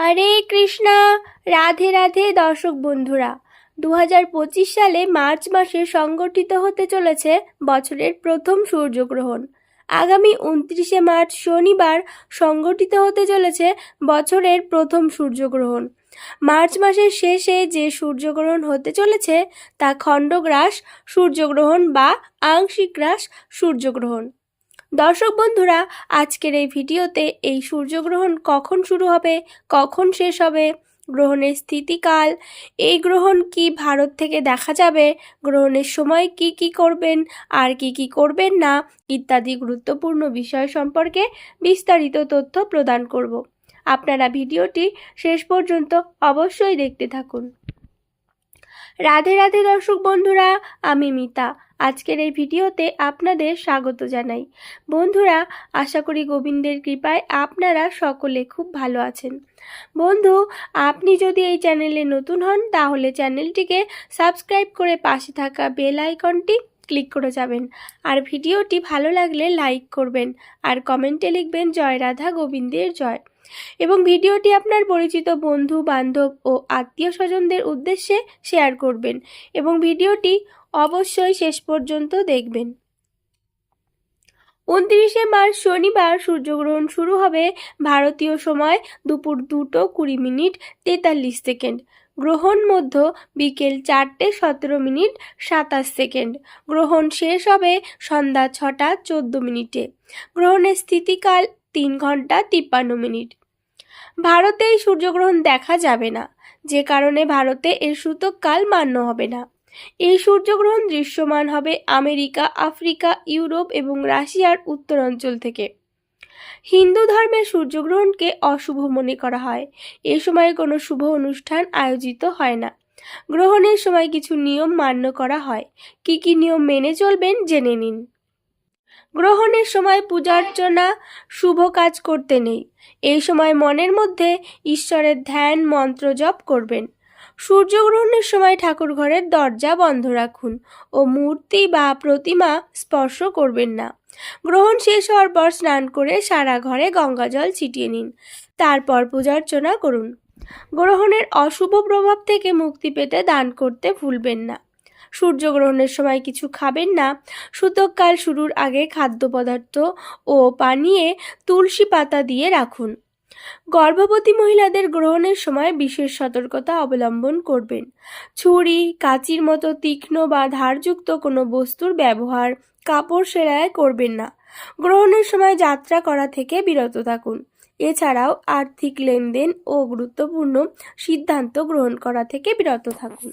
হরে কৃষ্ণা, রাধে রাধে দর্শক বন্ধুরা। দু হাজার পঁচিশ সালে মার্চ মাসে সংগঠিত হতে চলেছে বছরের প্রথম সূর্যগ্রহণ। আগামী উনত্রিশে মার্চ শনিবার সংগঠিত হতে চলেছে বছরের প্রথম সূর্যগ্রহণ। মার্চ মাসের শেষে যে সূর্যগ্রহণ হতে চলেছে, তা খণ্ডগ্রাস সূর্যগ্রহণ বা আংশিক গ্রাস সূর্যগ্রহণ। দর্শক বন্ধুরা, আজকের এই ভিডিওতে এই সূর্যগ্রহণ কখন শুরু হবে, কখন শেষ হবে, গ্রহণের স্থিতিকাল, এই গ্রহণ কি ভারত থেকে দেখা যাবে, গ্রহণের সময় কি কি করবেন, আর কি কি করবেন না, ইত্যাদি গুরুত্বপূর্ণ বিষয় সম্পর্কে বিস্তারিত তথ্য প্রদান করব। আপনারা ভিডিওটি শেষ পর্যন্ত অবশ্যই দেখতে থাকুন। রাধে রাধে দর্শক বন্ধুরা, আমি মিতা। আজকের এই ভিডিওতে আপনাদের স্বাগত জানাই। বন্ধুরা, আশা করি গোবিন্দের কৃপায় আপনারা সকলে খুব ভালো আছেন। বন্ধু, আপনি যদি এই চ্যানেলে নতুন হন, তাহলে চ্যানেলটিকে সাবস্ক্রাইব করে পাশে থাকা বেল আইকনটি ক্লিক করে যাবেন। আর ভিডিওটি ভালো লাগলে লাইক করবেন। আর কমেন্টে লিখবেন, জয় রাধা গোবিন্দের জয়। এবং ভিডিওটি আপনার পরিচিত বন্ধু, বান্ধব ও আত্মীয় স্বজনদের উদ্দেশ্যে শেয়ার করবেন এবং ভিডিওটি অবশ্যই শেষ পর্যন্ত দেখবেন। উনত্রিশে মার্চ শনিবার সূর্যগ্রহণ শুরু হবে ভারতীয় সময় দুপুর দুটো কুড়ি মিনিট তেতাল্লিশ সেকেন্ড। গ্রহণ মধ্য বিকেল চারটে সতেরো মিনিট সাতাশ সেকেন্ড। গ্রহণ শেষ হবে সন্ধ্যা ছটা চোদ্দ মিনিটে। গ্রহণের স্থিতিকাল তিন ঘণ্টা তিপ্পান্ন মিনিট। ভারতে এই সূর্যগ্রহণ দেখা যাবে না। যে কারণে ভারতে এর সূতককাল মান্য হবে না। এই সূর্যগ্রহণ দৃশ্যমান হবে আমেরিকা, আফ্রিকা, ইউরোপ এবং রাশিয়ার উত্তরাঞ্চল থেকে। হিন্দু ধর্মে সূর্যগ্রহণকে অশুভ মনে করা হয়। এ সময় কোনো শুভ অনুষ্ঠান আয়োজিত হয় না। গ্রহণের সময় কিছু নিয়ম মান্য করা হয়। কি কি নিয়ম মেনে চলবেন জেনে নিন। গ্রহণের সময় পূজার্চনা শুভ কাজ করতে নেই। এই সময় মনের মধ্যে ঈশ্বরের ধ্যান, মন্ত্র জপ করবেন। সূর্যগ্রহণের সময় ঠাকুর ঘরের দরজা বন্ধ রাখুন ও মূর্তি বা প্রতিমা স্পর্শ করবেন না। গ্রহণ শেষ হওয়ার পর স্নান করে সারা ঘরে গঙ্গা জল ছিটিয়ে নিন। তারপর পূজার্চনা করুন। গ্রহণের অশুভ প্রভাব থেকে মুক্তি পেতে দান করতে ভুলবেন না। সূর্যগ্রহণের সময় কিছু খাবেন না। সূতককাল শুরুর আগে খাদ্য পদার্থ ও পানীয়ে তুলসী পাতা দিয়ে রাখুন। গর্ভবতী মহিলাদের গ্রহণের সময় বিশেষ সতর্কতা অবলম্বন করবেন। ছুরি, কাঁচির মতো তীক্ষ্ণ বা ধারযুক্ত কোনো বস্তুর ব্যবহার কাপড় সেলাই করবেন না। গ্রহণের সময় যাত্রা করা থেকে বিরত থাকুন। এছাড়াও আর্থিক লেনদেন ও গুরুত্বপূর্ণ সিদ্ধান্ত গ্রহণ করা থেকে বিরত থাকুন।